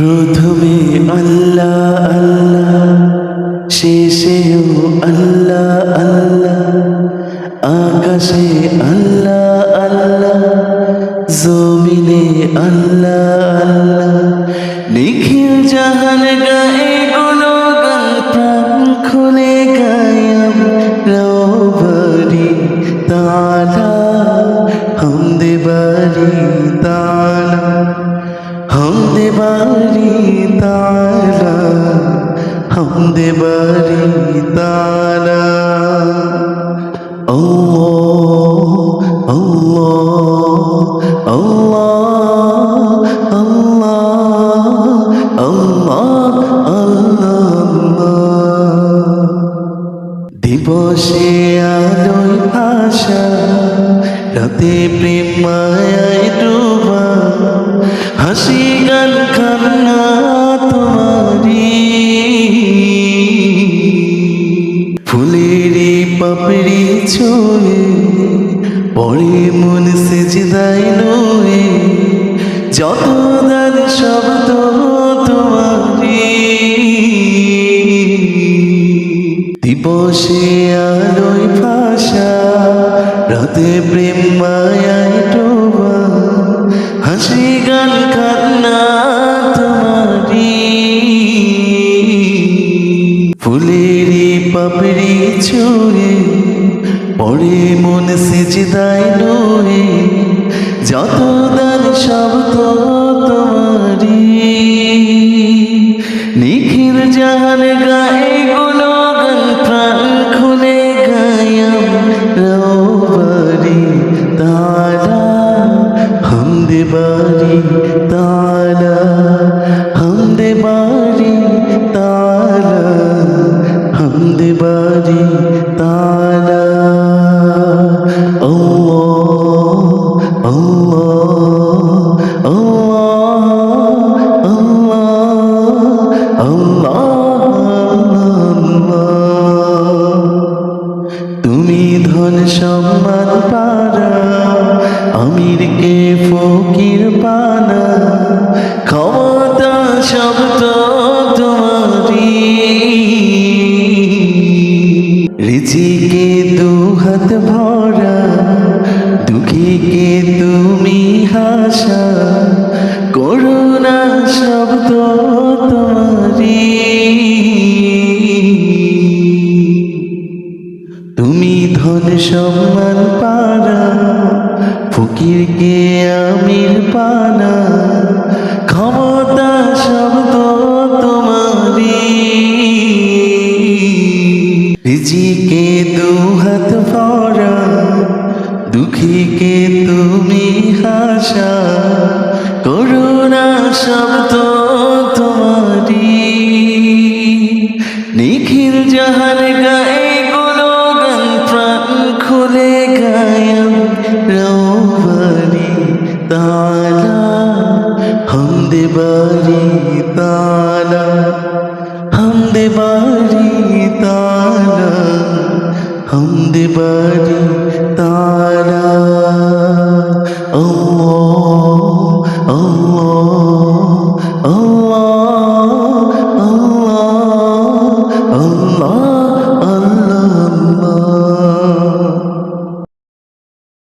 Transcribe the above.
প্রথমে আল্লাহ আল্লাহ শেষেও আল্লাহ আল্লাহ, আকাশে আল্লাহ আল্লাহ, জমিনে আল্লাহ আল্লাহ, নিখিল জাহান গায়ে গান প্রাণ খুলে গায়াম হামদে বাড়ি তালা হামদে বাড়ি তালা আল্লাহ আল্লাহ আল্লাহ আল্লাহ আল্লাহ দিবসে আলোয় আশা, রাতে প্রেম ডোবা, হাসি পাপড়ি ছোয়ে পরে মন সেজদাই নয়ে। যত দান শব্দ তোমারি দিবসে আলোয় ভাষা রাতে প্রেম মায়ায় ডোবা। হাসি গান কান্না পাপড়ি ছুঁয়ে পরে মন সেজদায় নয়ে যত দান শব্দ তোমারি নিখিল জাহান গায়ে গুলো গান খুলে গায়াম রবারি তালা হামদে বাড়ি বাড়ি আল্লাহ তুমি ধন সম্মান পারা আমির কে ফকির রিজিকে দু হাত ভরা দুঃখীকে তুমি হাসা, করুণা শব্দ তোমারি তুমি ধন সম্মান পারা, ফকিরকে আমির পানা, ক্ষমতা শব্দ রিজিকে দুহাত ভরা দুঃখীকে তুমি হাসা করুণা শব্দ তোমারি নিখিল জাহান হামদে বাড়ি তালা হামদে বাড়ি তালা